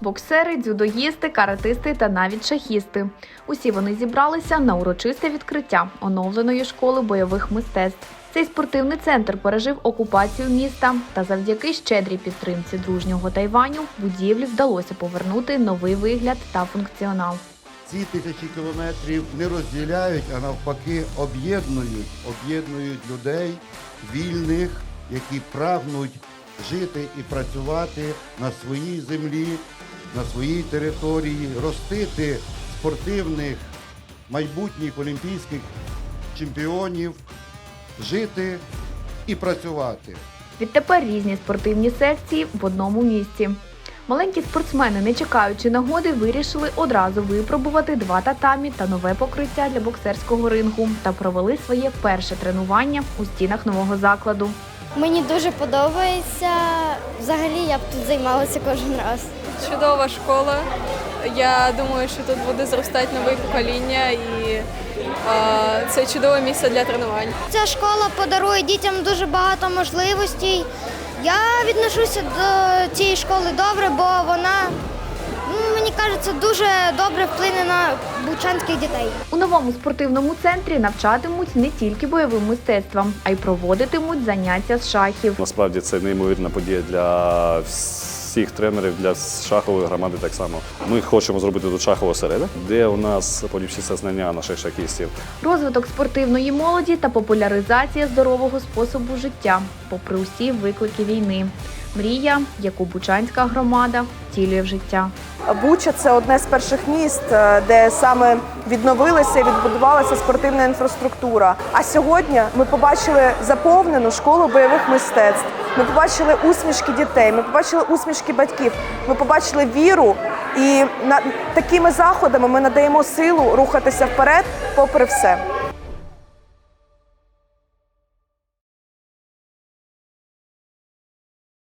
боксери, дзюдоїсти, каратисти та навіть шахісти. Усі вони зібралися на урочисте відкриття оновленої школи бойових мистецтв. Цей спортивний центр пережив окупацію міста, та завдяки щедрій підтримці дружнього Тайваню будівлі вдалося повернути новий вигляд та функціонал. Ці тисячі кілометрів не розділяють, а навпаки об'єднують, об'єднують людей вільних, які прагнуть жити і працювати на своїй землі, на своїй території, ростити спортивних майбутніх олімпійських чемпіонів, жити і працювати. Відтепер різні спортивні секції в одному місці. Маленькі спортсмени, не чекаючи нагоди, вирішили одразу випробувати два татамі та нове покриття для боксерського рингу та провели своє перше тренування у стінах нового закладу. Мені дуже подобається. Взагалі я б тут займалася кожен раз. Чудова школа. Я думаю, що тут буде зростати нове покоління і е, це чудове місце для тренувань. Ця школа подарує дітям дуже багато можливостей. Я відношуся до цієї школи добре, бо вона, мені кажеться, дуже добре вплине на бучанських дітей. У новому спортивному центрі навчатимуть не тільки бойовим мистецтвам, а й проводитимуть заняття з шахів. Насправді це неймовірна подія для всіх тренерів, для шахової громади так само. Ми хочемо зробити тут шаховий осередок, де у нас поліпшиться знання наших шахістів. Розвиток спортивної молоді та популяризація здорового способу життя, попри усі виклики війни. Мрія, яку Бучанська громада втілює в життя. Буча це одне з перших міст, е, де саме відновилася і відбудувалася спортивна інфраструктура. А сьогодні ми побачили заповнену школу бойових мистецтв. Ми побачили усмішки дітей, ми побачили усмішки батьків, ми побачили віру. І на такими заходами ми надаємо силу рухатися вперед, попри все.